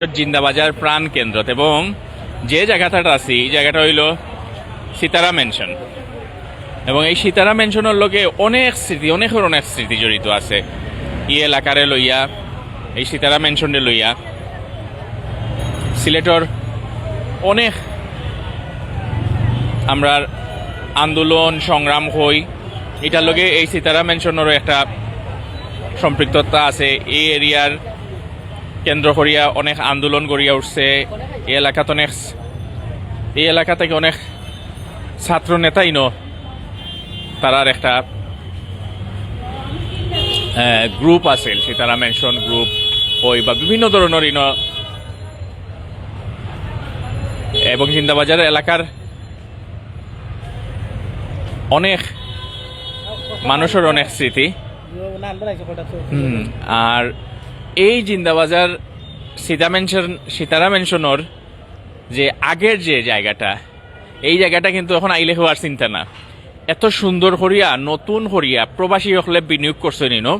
জিন্দাবাজার প্রাণ কেন্দ্র এবং যে জায়গাটা আছি, এই জায়গাটা হইল সীতারা মেনশন এবং এই সীতারা মেনশনের লগে অনেক স্মৃতি, অনেকের অনেক স্মৃতি জড়িত আছে। ই এলাকারে লইয়া, এই সীতারা মেনশনে লইয়া সিলেটর অনেক আমরা আন্দোলন, সংগ্রাম হই। এটার লগে এই সীতারা মেনশনেরও একটা সম্পৃক্ততা আছে। এই এরিয়ার কেন্দ্র করিয়া অনেক আন্দোলন গড়িয়া উঠছে। এই এলাকাত অনেক এই এলাকা থেকে অনেক ছাত্র নেতাই ন। তারার একটা গ্রুপ আছিল। সীতারা মেনশন গ্রুপ ওই বা বিভিন্ন ধরনের ইন এবং জিন্দাবাজার এলাকার অনেক মানুষের অনেক স্মৃতি। আর এই জিন্দাবাজার সীতা মেনশন সীতারা মেনশনের যে আগের যে জায়গাটা, এই জায়গাটা কিন্তু এখন আইলে হওয়ার চিন্তা না। এত সুন্দর করিয়া, নতুন করিয়া প্রবাসী হলে বিনিয়োগ করছে নিনো।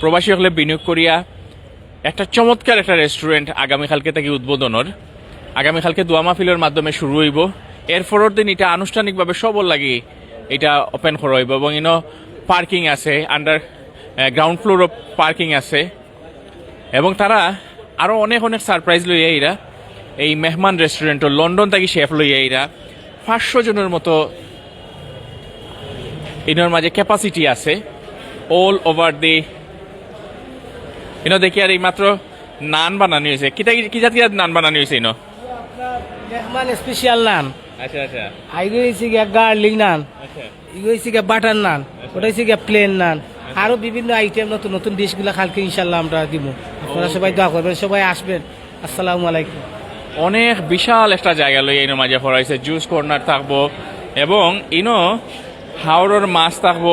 প্রবাসী হলে বিনিয়োগ করিয়া একটা চমৎকার একটা রেস্টুরেন্ট আগামীকালকে থেকে উদ্বোধনের আগামীকালকে দোয়া মাহফিলের মাধ্যমে শুরু হইব। এর পরের দিন এটা আনুষ্ঠানিকভাবে সবল লাগি এটা ওপেন করা হইব। এবং ইনো পার্কিং আছে আন্ডার গ্রাউন্ড ফ্লোরও পার্কিং আছে। এবং তারা আরও অনেক অনেক সারপ্রাইজ লইয়া এরা। এই মেহমান রেস্টুরেন্টও লন্ডন থেকে শেফ লইয়া এরা। পাঁচশো জনের মতো ইনোর মাঝে ক্যাপাসিটি আছে। অল ওভার দি ইনো দেখি আর এই মাত্র নান বানানো হয়েছে। কিতা কি জাতীয় নান বানানি হয়েছে ইনো মেহমান স্পেশাল নান। আচ্ছা আচ্ছা। আইগো হয়েছে গার্লিক নান। আচ্ছা। ইগো হয়েছে গিয়া বাটার নান। ওটা হয়েছে গিয়া প্লেন নান। আরও বিভিন্ন আইটেম নতুন নতুন ডিশগুলো কালকে ইনশাল্লাহ আমরা দিব আপনারা সবাই দোয়া করবেন সবাই আসবেন। আসসালামু আলাইকুম। অনেক বিশাল একটা জায়গা লই ইনো মাঝে ফরাইছে জুস কর্নার থাকব এবং ইনো হাওড়ের মাছ থাকব।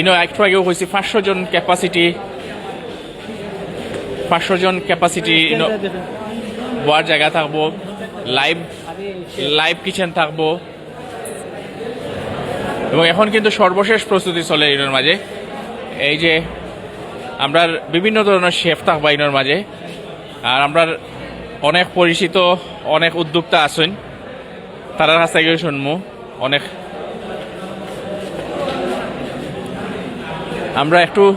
ইনো একটু আগেও কইছি পাঁচশো জন ক্যাপাসিটি পাঁচশো জন ক্যাপাসিটি ইনো বয়ার জায়গা থাকব। লাইভ লাইভ কিচেন থাকব। এবং এখন কিন্তু সর্বশেষ প্রস্তুতি চলে ইনোর মাঝে। এই যে আমরা বিভিন্ন ধরনের শেফ থাকবা ইনোর মাঝে। আর আমরা অনেক পরিচিত, অনেক উদ্যোক্তা আছেন। তারা কাছ থেকে শুনব। অনেক আমরা একটু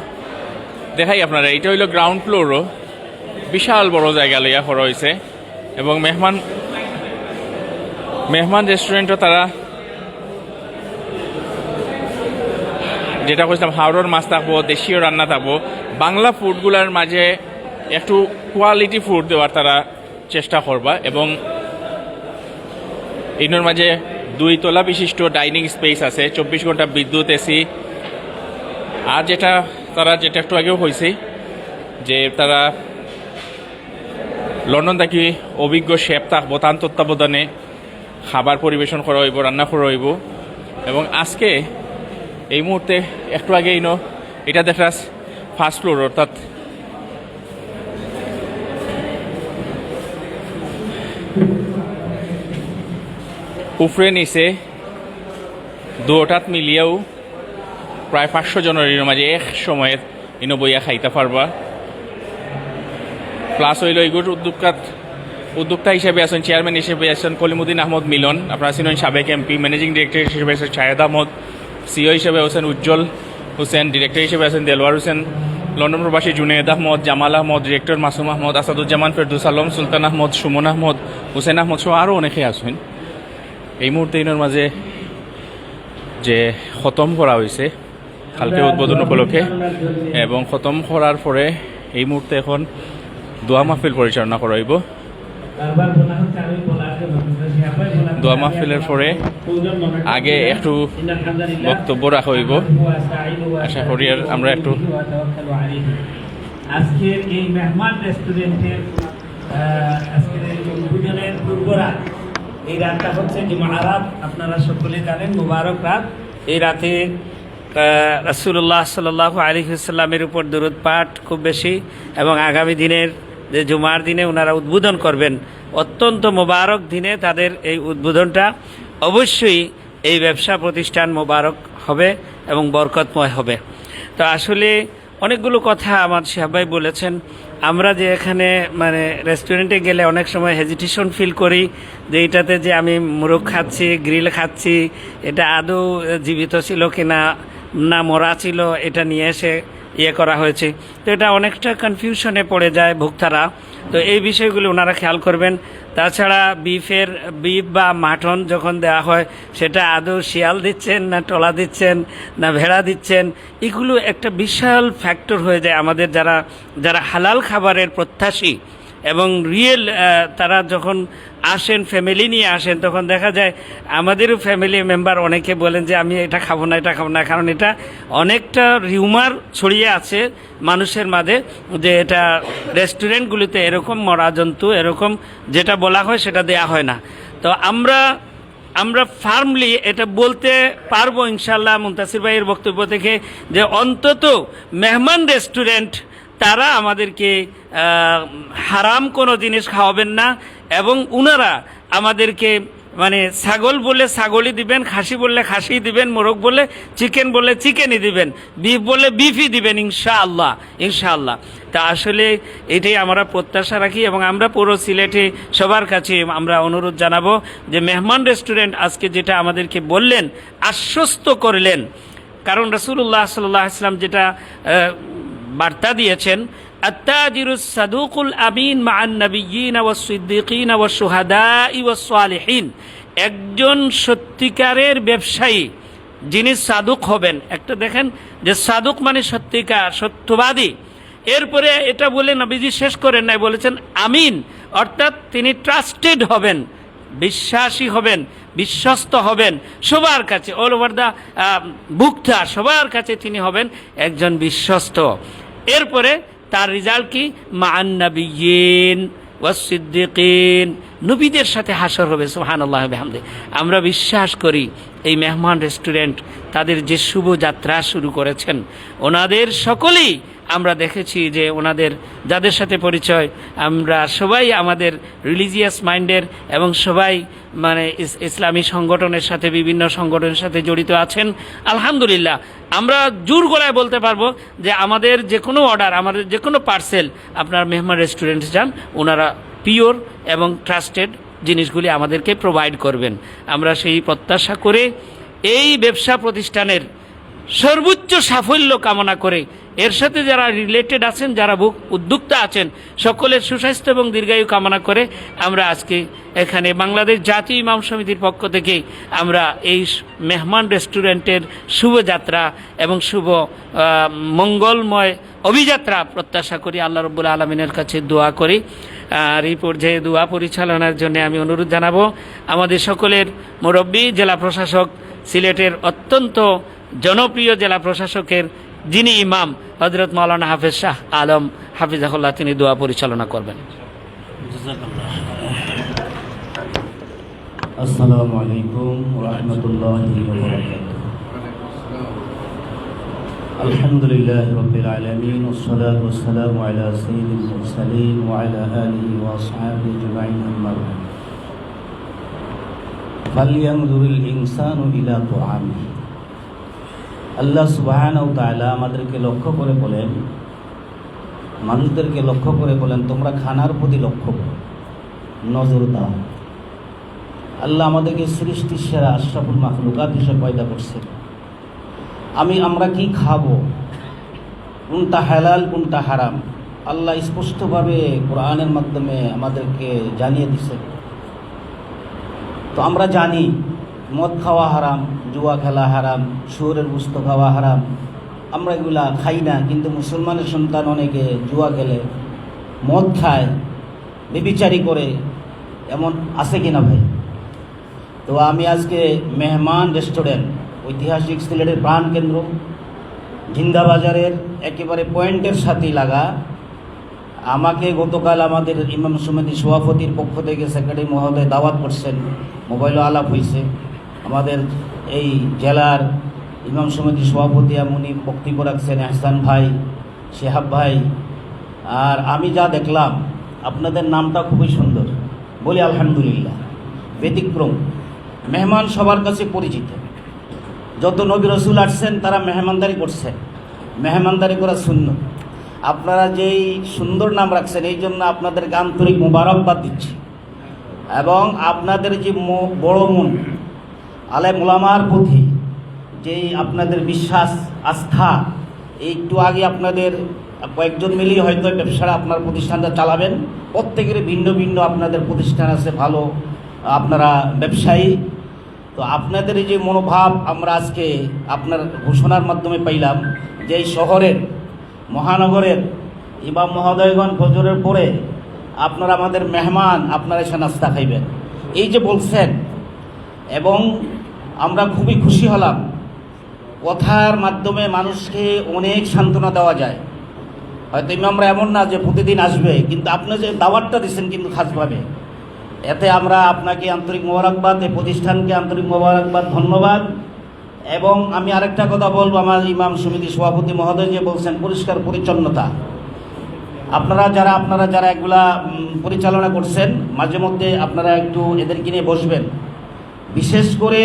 দেখাই আপনারা। এটা হইল গ্রাউন্ড ফ্লোরও বিশাল বড় জায়গা লইয়া হয়েছে এবং মেহমান মেহমান রেস্টুরেন্টও তারা যেটা কইছিলাম, হাওড়ার মাছ থাকব, দেশীয় রান্না থাকব, বাংলা ফুডগুলার মাঝে একটু কোয়ালিটি ফুড দেওয়ার তারা চেষ্টা করবা এবং এগুলোর মাঝে দুই তলা বিশিষ্ট ডাইনিং স্পেস আছে, চব্বিশ ঘণ্টা বিদ্যুৎ এসি আর যেটা তারা, যেটা একটু আগেও হয়েছে যে তারা লন্ডন থাকি অভিজ্ঞ শেফ থাকব তার তত্ত্বাবধানে খাবার পরিবেশন করা হইব, রান্না করা হইব। এবং আজকে এই মুহূর্তে একটু আগে ইনো এটা দেখা ফার্স্ট ফ্লোর অর্থাৎ উফরে নিচে দুটাত মিলিয়েও প্রায় পাঁচশো জনের ইনো মাঝে এক সময়ে ইনো বইয়া খাইতে পারবা। প্লাস হইল এইগুলো উদ্যোক্তাত উদ্যোক্তা হিসেবে আছেন চেয়ারম্যান হিসেবে আছেন কলিমুদ্দিন আহমদ মিলন। আপনারা চিনেন সাবেক এমপি ম্যানেজিং ডিরেক্টর হিসেবে আছেন শাহেদ আহমদ। সিও হিসেবে আছেন উজ্জ্বল হোসেন ডিরেক্টর হিসেবে আছেন দেলওয়ার হোসেন লন্ডন প্রবাসী জুনেদ আহমদ, জামাল আহমদ ডিরেক্টর মাসুম আহমদ, আসাদুজ্জামান, ফেরদুস আলম, সুলতান আহমদ, সুমন আহমদ, হোসেন আহমদ সহ আরও অনেকে আছেন। এই মুহূর্তে ইনোর মাঝে যে খতম করা হয়েছে, কালকে উদ্বোধন উপলক্ষে, এবং খতম করার পরে এই মুহূর্তে এখন দোয়া মাহফিল পরিচালনা করা হইব। দোয়া মাহফিলের পরে আগে একটু বক্তব্য রাখা হইব। আশা করি আর আমরা একটু আজকের এই মেহমান রেস্টুরেন্টের এই রাতটা হচ্ছে জুমারাত আপনারা সকলে জানেন, মুবারক রাত। এই রাতে রাসুল্লাহ সাল্লাহ আলিহাস্লামের উপর দূরত পাঠ খুব বেশি এবং আগামী দিনের যে জুমার দিনে ওনারা উদ্বোধন করবেন অত্যন্ত মোবারক দিনে তাদের এই উদ্বোধনটা। অবশ্যই এই ব্যবসা প্রতিষ্ঠান মোবারক হবে এবং বরকতময় হবে। তো আসলে অনেকগুলো কথা আমার শিহাব ভাই বলেছেন। আমরা যে এখানে মানে রেস্টুরেন্টে গেলে অনেক সময় হেজিটেশন ফিল করি যে এটাতে যে আমি মুরগ খাচ্ছি গ্রিল খাচ্ছি, এটা আদৌ জীবিত ছিল কিনা, না মরা ছিল, এটা নিয়ে এসে ইয়ে করা হয়েছে। তো এটা অনেকটা কনফিউশনে পড়ে যায় ভোক্তারা। তো এই বিষয়গুলি ওনারা খেয়াল করবেন। তাছাড়া বিফের, বিফ বা মাটন যখন দেওয়া হয়, সেটা আদৌ শিয়াল দিচ্ছেন না টলা দিচ্ছেন না ভেড়া দিচ্ছেন? এগুলো একটা বিশাল ফ্যাক্টর হয়ে যায় আমাদের যারা যারা হালাল খাবারের প্রত্যাশী। এবং রিয়েল তারা যখন আসেন ফ্যামিলি নিয়ে আসেন, তখন দেখা যায় আমাদেরও ফ্যামিলি মেম্বার অনেকে বলেন যে, আমি এটা খাব না, এটা খাব না। কারণ এটা অনেকটা রিউমার ছড়িয়ে আছে মানুষের মাঝে যে, এটা রেস্টুরেন্টগুলিতে এরকম মরা জন্তু এরকম যেটা বলা হয় সেটা দেয়া হয় না। তো আমরা আমরা ফার্মলি এটা বলতে পারব ইনশাল্লাহ মুন্তাসির ভাইয়ের বক্তব্য থেকে যে, অন্তত মেহমান রেস্টুরেন্ট তারা আমাদেরকে হারাম কোনো জিনিস খাওয়াবেন না এবং উনারা আমাদেরকে মানে ছাগল বললে ছাগলই দিবেন, খাসি বললে খাসি দিবেন, মোরগ বললে চিকেন বললে চিকেনই দিবেন, বিফ বললে বিফই দিবেন, ইনশাআল্লাহ ইনশাআল্লাহ। তা আসলে এটাই আমরা প্রত্যাশা রাখি এবং আমরা পুরো সিলেটে সবার কাছে আমরা অনুরোধ জানাব যে মেহমান রেস্টুরেন্ট আজকে যেটা আমাদেরকে বললেন, আশ্বস্ত করলেন। কারণ রসুল্লাহ সাল্লাহ ইসলাম যেটা বার্তা দিয়েছেন আমিন মান একজন সত্যিকারের ব্যবসায়ী, যিনি সাদুক হবেন, একটা দেখেন যে সাদুক মানে সত্যিকার, সত্যবাদী। এরপরে এটা বলে নবীজি শেষ করেন নাই, বলেছেন, আমিন। অর্থাৎ তিনি ট্রাস্টেড হবেন, বিশ্বাসী হবেন, বিশ্বস্ত হবেন, সবার কাছে, অল ওভার দ্য বুকটা সবার কাছে তিনি হবেন একজন বিশ্বস্ত। এরপরে তার রেজাল্ট কি? মান্নাবিয়িন ওয়াসিদ্দিকিন নবীদের সাথে হাসর হবে সোহান আল্লাহ আমরা বিশ্বাস করি, এই মেহমান রেস্টুরেন্ট তাদের যে শুভ যাত্রা শুরু করেছেন, ওনাদের সকলেই আমরা দেখেছি যে ওনাদের, যাদের সাথে পরিচয়, আমরা সবাই আমাদের রিলিজিয়াস মাইন্ডের এবং সবাই মানে ইসলামী সংগঠনের সাথে, বিভিন্ন সংগঠনের সাথে জড়িত আছেন। আলহামদুলিল্লাহ, আমরা জোর গলায় বলতে পারব যে আমাদের যে কোনো অর্ডার আমাদের যে কোনো পার্সেল আপনার মেহমান রেস্টুরেন্টে যান, ওনারা পিওর এবং ট্রাস্টেড জিনিসগুলি আমাদেরকে প্রোভাইড করবেন। আমরা সেই প্রত্যাশা করে এই ব্যবসা প্রতিষ্ঠানের সর্বোচ্চ সাফল্য কামনা করে এর সাথে যারা রিলেটেড আছেন, যারা উদ্যোক্তা আছেন, সকলের সুস্বাস্থ্য এবং দীর্ঘায়ু কামনা করে আমরা আজকে এখানে বাংলাদেশ জাতীয় ইমাম সমিতির পক্ষ থেকে আমরা এই মেহমান রেস্টুরেন্টের শুভযাত্রা এবং শুভ মঙ্গলময় অভিযাত্রা প্রত্যাশা করি। আল্লাহ রব্বুল আলমিনের কাছে দোয়া করি। আর এই পর্যায়ে দোয়া পরিচালনার জন্য আমি অনুরোধ জানাব, আমাদের সকলের মুরব্বী, জেলা প্রশাসক, সিলেটের অত্যন্ত জনপ্রিয় জেলা প্রশাসকের যিনি ইমাম হজরত মৌলানা হাফিজ শাহ আলম, হাফিজাহুল্লাহ, তিনি দোয়া পরিচালনা করবেন। আসসালামু আলাইকুম রহমতুল্লাহি আলহামদুলিল্লাহ রবিল আলমিন ওসলাত ওসালাম আলা সঈদুল মুরসালিন ওয়ালা আলি ওয়াসহাবি জুমাইন আম্মাল ফালিয়ানজুরুল ইনসানু ইলা তুআমিহি। আল্লাহ সুবাহান তাআলা আমাদেরকে লক্ষ্য করে বলেন, মানুষদেরকে লক্ষ্য করে বলেন, তোমরা খানার প্রতি লক্ষ্য করো, নজর দাও। আল্লাহ আমাদেরকে সৃষ্টির সেরা আশরাফুল মাখলুকাত হিসেবে পয়দা করছে আমি, আমরা কি খাব? কোনটা হালাল, কোনটা হারাম? আল্লাহ স্পষ্টভাবে কোরআনের মাধ্যমে আমাদেরকে জানিয়ে দিছে তো আমরা জানি, মদ খাওয়া হারাম জুয়া খেলা হারাম, শুয়োরের বুস্ত খাওয়া হারাম। আমরা এগুলা খাই না, কিন্তু মুসলমানের সন্তান অনেকে জুয়া খেলে, মদ খায়, বেবিচারি করে, এমন আছে কিনা ভাই? তো আমি আজকে মেহমান রেস্টুরেন্ট, ঐতিহাসিক সিলেটের প্রাণ কেন্দ্র, জিন্দাবাজারের একেবারে পয়েন্টের সাথে লাগা। আমাকে গতকাল আমাদের ইমাম সমিতি সভাপতির পক্ষ থেকে সেক্রেটারি মহোদয় দাওয়াত করছেন, মোবাইলও আলাপ হয়েছে আমাদের এই জেলার ইমাম সমিতি সভাপতি এমনই বক্তব্য রাখছেন এহসান ভাই, শেহাব ভাই। আর আমি যা দেখলাম, আপনাদের নামটা খুবই সুন্দর। বলি আলহামদুলিল্লাহ, ব্যতিক্রম। মেহমান সবার কাছে পরিচিত। যত নবী রসুল আসছেন, তারা মেহমানদারি করছেন মেহমানদারি করা শূন্য। আপনারা যেই সুন্দর নাম রাখছেন, এই জন্য আপনাদেরকে আন্তরিক মোবারকবাদ দিচ্ছি। এবং আপনাদের যে বড় মন আলে মোলামার প্রতি যেই আপনাদের বিশ্বাস, আস্থা একটু আগে আপনাদের কয়েকজন মিলেই হয়তো ব্যবসাটা আপনার প্রতিষ্ঠানটা চালাবেন। প্রত্যেকের ভিন্ন ভিন্ন আপনাদের প্রতিষ্ঠান আছে, ভালো আপনারা ব্যবসায়ী। তো আপনাদের এই যে মনোভাব আমরা আজকে আপনার ঘোষণার মাধ্যমে পাইলাম, যে এই শহরের, মহানগরের, ইমাম মহোদয়গণ ফজরের পরে আপনারা আমাদের মেহমান, আপনারা এসে নাস্তা খাইবেন। এই যে বলছেন, এবং আমরা খুবই খুশি হলাম। কথার মাধ্যমে মানুষকে অনেক সান্ত্বনা দেওয়া যায়। হয়তো ইমামরা এমন না যে প্রতিদিন আসবে, কিন্তু আপনি যে দাওয়াতটা দিচ্ছেন কিন্তু খাসভাবে, এতে আমরা আপনাকে আন্তরিক মোবারকবাদ এই প্রতিষ্ঠানকে আন্তরিক মোবারকবাদ, ধন্যবাদ। এবং আমি আরেকটা কথা বলব, আমার ইমাম সমিতি সভাপতি মহোদয় যে বলছেন, পরিষ্কার পরিচ্ছন্নতা। আপনারা যারা আপনারা যারা এগুলা পরিচালনা করছেন, মাঝে মধ্যে আপনারা একটু এদেরকে নিয়ে বসবেন। বিশেষ করে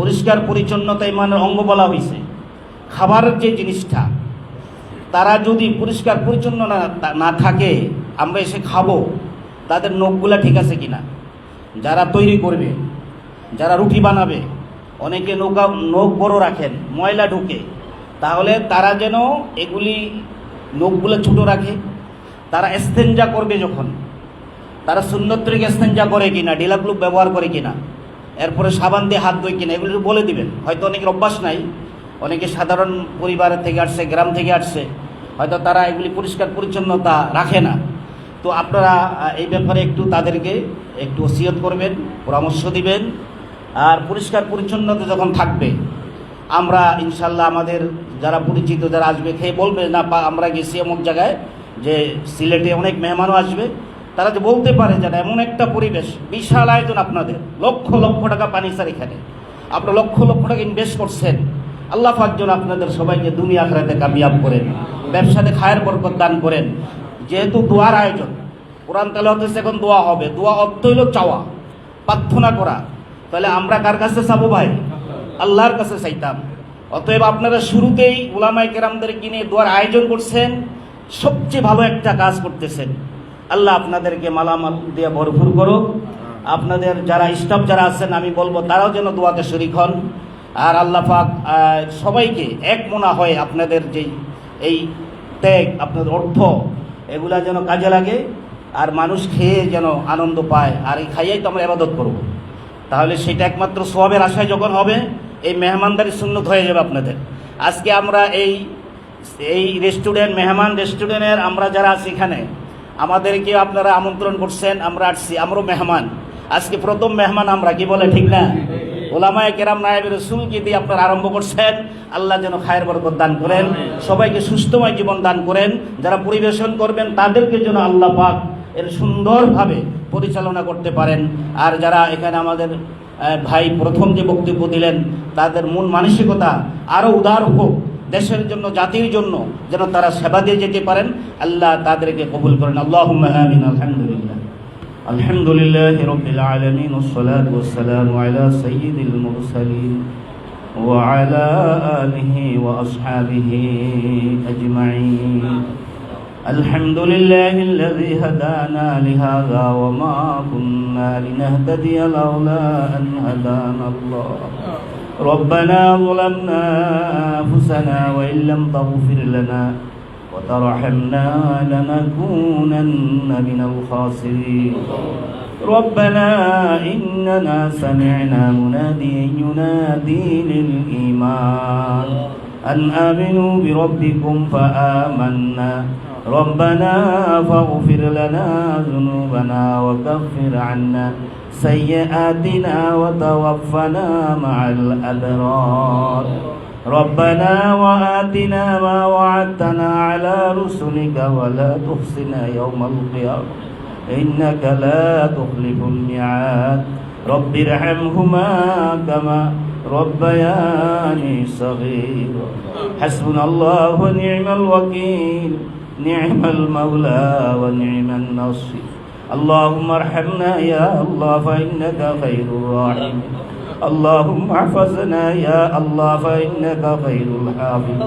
পরিষ্কার পরিচ্ছন্নতা ইমানের অঙ্গ বলা হয়েছে খাবারের যে জিনিসটা, তারা যদি পরিষ্কার পরিচ্ছন্ন না না থাকে, আমরা এসে খাব, তাদের নখগুলা ঠিক আছে কিনা? যারা তৈরি করবে, যারা রুটি বানাবে, অনেকে নৌকা, নখ বড় রাখেন, ময়লা ঢুকে, তাহলে তারা যেন এগুলি নখগুলো ছোটো রাখে। তারা এস্তেঞ্জা করবে যখন, তারা সুন্নত্রিক এস্তেঞ্জা করে কিনা ডিলাগ্লুপ ব্যবহার করে কিনা। এরপরে সাবান দিয়ে হাত ধোয় কিনা, এগুলো বলে দিবেন। হয়তো অনেকের অভ্যাস নাই, অনেকে সাধারণ পরিবার থেকে আসছে, গ্রাম থেকে আসছে, হয়তো তারা এগুলি পরিষ্কার পরিচ্ছন্নতা রাখে না। তো আপনারা এই ব্যাপারে একটু তাদেরকে একটু ওসিয়ত করবেন, পরামর্শ দিবেন, আর পরিষ্কার পরিচ্ছন্নতা যখন থাকবে, আমরা ইনশাল্লাহ আমাদের যারা পরিচিত, যারা আসবে, খেয়ে বলবে, না আমরা গেছি এমন জায়গায় যে সিলেটে অনেক মেহমানও আসবে তারা যে বলতে পারে যে এমন একটা পরিবেশ, বিশাল আয়োজন আপনাদের। লক্ষ লক্ষ টাকা পানি স্যার এখানে। আপনারা লক্ষ লক্ষ টাকা ইনভেস্ট করছেন। আল্লাহ পাকজন আপনাদের সবাইকে দুনিয়া আখরাতে কামিয়াব করেন। ব্যবসাতে খায়ের বরকত দান করেন। যেহেতু দোয়ার আয়োজন, কোরআন তালা হতেছে এখন দোয়া হবে। দোয়া অর্থ হইল চাওয়া, প্রার্থনা করা। তাহলে আমরা কার কাছে চাবো ভাই? আল্লাহর কাছে চাইতাম। অতএব আপনারা শুরুতেই ওলামাই কেরামদের কিনে দোয়ার আয়োজন করছেন। সবচেয়ে ভালো একটা কাজ করতেছেন। আল্লাহ আপনাদেরকে মালামাল দিয়ে ভরপুর করো আপনাদের যারা স্টাফ যারা আছেন, আমি বলব তারাও যেন দোয়াতে শরিক হন। আর আল্লাহ পাক সবাইকে এক মনা হয় আপনাদের যেই, এই ত্যাগ আপনাদের অর্থ, এগুলা যেন কাজে লাগে। আর মানুষ খেয়ে যেন আনন্দ পায়। আর এই খাইয়াই তো আমরা আবাদত করব। তাহলে সেটা একমাত্র সবের আশায় যখন হবে, এই মেহমানদারি সুন্নত হয়ে যাবে আপনাদের। আজকে আমরা এই এই রেস্টুরেন্ট মেহমান রেস্টুরেন্টের আমরা যারা আছি এখানে আমাদেরকে আপনারা আমন্ত্রণ করছেন, আমরা আসছি আমরাও মেহমান। আজকে প্রথম মেহমান আমরা, কি বলে, ঠিক না? ওলামায় কেরাম, নায়েব রসুলকে দিয়ে আপনারা আরম্ভ করছেন। আল্লাহ যেন খায়ের বরকত দান করেন, সবাইকে সুস্থময় জীবন দান করেন। যারা পরিবেশন করবেন, তাদেরকে যেন আল্লাহ পাক এর সুন্দরভাবে পরিচালনা করতে পারেন। আর যারা এখানে আমাদের ভাই প্রথম যে বক্তব্য দিলেন, তাদের মন মানসিকতা আরও উদার হোক। দেশের জন্য, জাতির জন্য যেন তারা সেবা দিয়ে যেতে পারেন, আল্লাহ তাদেরকে কবুল করেন। আল্লাহ আমিন, আলহামদুলিল্লাহ। আলহামদুলিল্লাহ রবিল আলমিন ওসালাম আলা সঈদুল মুরসালিন وعلى آله وأصحابه أجمعين الحمد لله الذي هدانا لهذا وما كنا لنهتدي لولا أن هدانا الله ربنا ظلمنا أنفسنا وإن لم تغفر لنا وترحمنا لنكونن من الخاسرين. ربنا إننا سمعنا مناديا ينادي للإيمان. أن آمنوا بربكم فآمنا. ربنا فاغفر لنا ذنوبنا وكفر عنا سيئاتنا وتوفنا مع الأبرار. ربنا وآتنا ما وعدتنا على رسلك ولا تخزنا يوم القيامة. إنك لا تخلف الميعاد. رب ارحمهما كما ربياني صغيرا. حسبنا الله ونعم الوكيل. نعم المولى ونعم النصير اللهم ارحمنا يا الله فإنك خير الراحمين. اللهم احفظنا يا الله فإنك خير الحافظ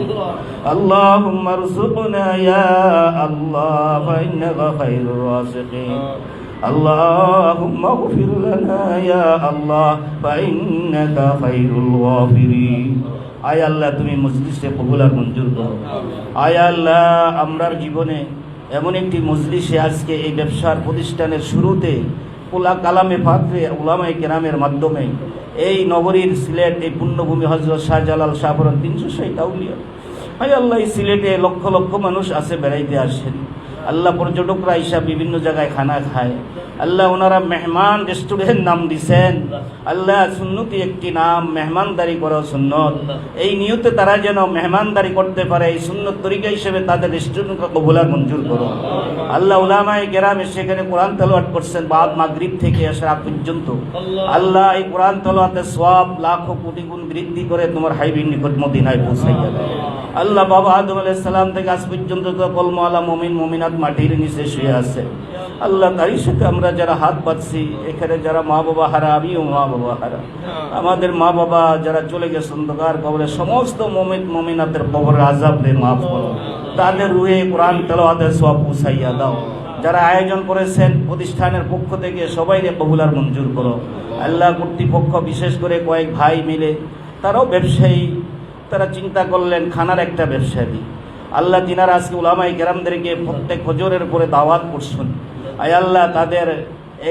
اللهم ارزقنا يا الله فإنك خير الرازقين. اللهم اغفر لنا يا الله فإنك خير الغافرين আয় আল্লাহ তুমি মজলিসে কবুল আর মঞ্জুর করো আয় আল্লাহ আমরার জীবনে এমন একটি মজলিসে আজকে এই ব্যবসার প্রতিষ্ঠানের শুরুতে ওলা কালামে পাত্রে ওলামাই কেরামের মাধ্যমে এই নগরীর সিলেট এই পুণ্যভূমি হজরত শাহজালাল শাহপুরন তিনশো ষাট আউলিয়া হায় আল্লাহ এই সিলেটে লক্ষ লক্ষ মানুষ আছে বেড়াইতে আসেন আল্লাহ পর্যটকরা হিসাব বিভিন্ন জায়গায় খানা খায়। আল্লাহ ওনারা মেহমান রেস্টুরেন্ট নাম দিছেন। আল্লাহ সুন্নতি একটি নাম, মেহমানদারি করো সুন্নত। এই নিয়তে তারা যেন মেহমানদারি করতে পারে, এই সুন্নত তরিকা হিসেবে তাদের রেস্টুরেন্টকে কবুলার মঞ্জুর করো আল্লাহ উলামায় গেরামে সেখানে কোরআন তালোয়াট করছেন, বাদ মাগরিব থেকে আসা পর্যন্ত। আল্লাহ এই কোরআন তালোয়াতে সব লাখো কোটি গুণ বৃদ্ধি করে তোমার হাইবিন নিকট মদিনায় পৌঁছাইয়া দেয়। আল্লাহ বাবা আদম আলাইহিস সালাম থেকে আজ পর্যন্ত তো কলমালা মমিন, মমিনাত মাটির নিচে শুয়ে আছে। আল্লাহ তারই সাথে আমরা যারা হাত পাচ্ছি এখানে যারা মা বাবা হারা আমিও মা বাবা হারা। আমাদের মা বাবা যারা চলে গেছে অন্ধকার কবরে সমস্ত মমিন মমিনাতের কবর আজাব রে মাফ করো। তাদের রুহে কোরআন তেলাওয়াতের সব পুষাইয়া দাও। যারা আয়োজন করেছেন প্রতিষ্ঠানের পক্ষ থেকে সবাইরে কবুলার মঞ্জুর করো। আল্লাহ কর্তৃপক্ষ বিশেষ করে কয়েক ভাই মিলে তারাও ব্যবসায়ী তারা চিন্তা করলেন খানার একটা ব্যবসায়ী আল্লাহ তিনারা আজকে উলামাই গ্রামদেরকে প্রত্যেক হজরের উপরে দাওয়াত করছেন। আয় আল্লাহ তাদের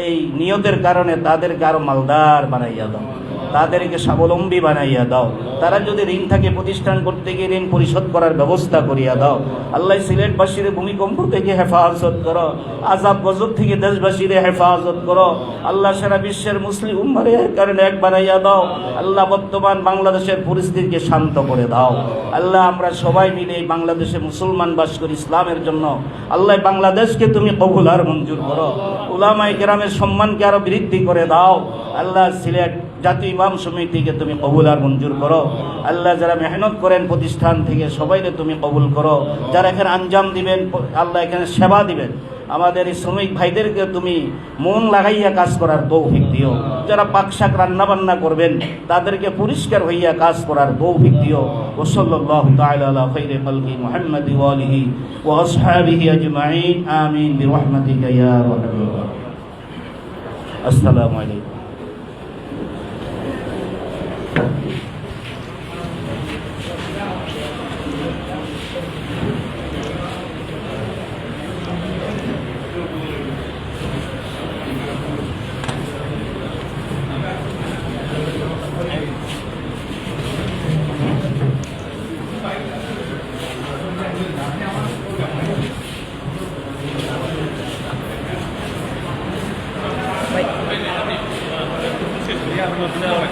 এই নিয়তের কারণে তাদেরকে আরও মালদার বানাইয়া দাও। তাদেরকে স্বাবলম্বী বানাইয়া দাও। তারা যদি ঋণ থাকে, প্রতিষ্ঠান করতে গিয়ে ঋণ পরিশোধ করার ব্যবস্থা করিয়া দাও। আল্লাহ সিলেটবাসীর ভূমিকম্প থেকে হেফাজত করো। আজাব গজব থেকে দেশবাসীর হেফাজত করো। আল্লাহ সারা বিশ্বের মুসলিম উম্মারের কারণে এক বানাইয়া দাও। আল্লাহ বর্তমান বাংলাদেশের পরিস্থিতিকে শান্ত করে দাও। আল্লাহ, আমরা সবাই মিলে এই বাংলাদেশে মুসলমান বাস করি ইসলামের জন্য। আল্লাহ, বাংলাদেশকে তুমি কবুল আর মঞ্জুর করো। উলামাই গ্রামের সম্মানকে আরও বৃদ্ধি করে দাও। আল্লাহ, সিলেট জাতীয় ইমাম সমিতিকে তুমি কবুল আর মঞ্জুর করো। আল্লাহ যারা মেহনত করেন প্রতিষ্ঠান থেকে, সবাইকে তুমি কবুল করো। যারা এখানে আঞ্জাম দিবেন, আল্লাহ এখানে সেবা দিবেন। আমাদের এই শ্রমিক ভাইদেরকে তুমি মন লাগাইয়া কাজ করার তৌফিক দিও। যারা পাকশাক রান্না বান্না করবেন, তাদেরকে পরিষ্কার হইয়া কাজ করার তৌফিক দিও। ওসল্লাল্লাহু তাআলা আলা খাইরি খালকি মুহাম্মাদ ওয়া আলিহি ওয়া আসহাবিহি আজমাইন। আমিন বিরহমাতিকা ইয়া আসসালামু আলাইকুম। Não, não.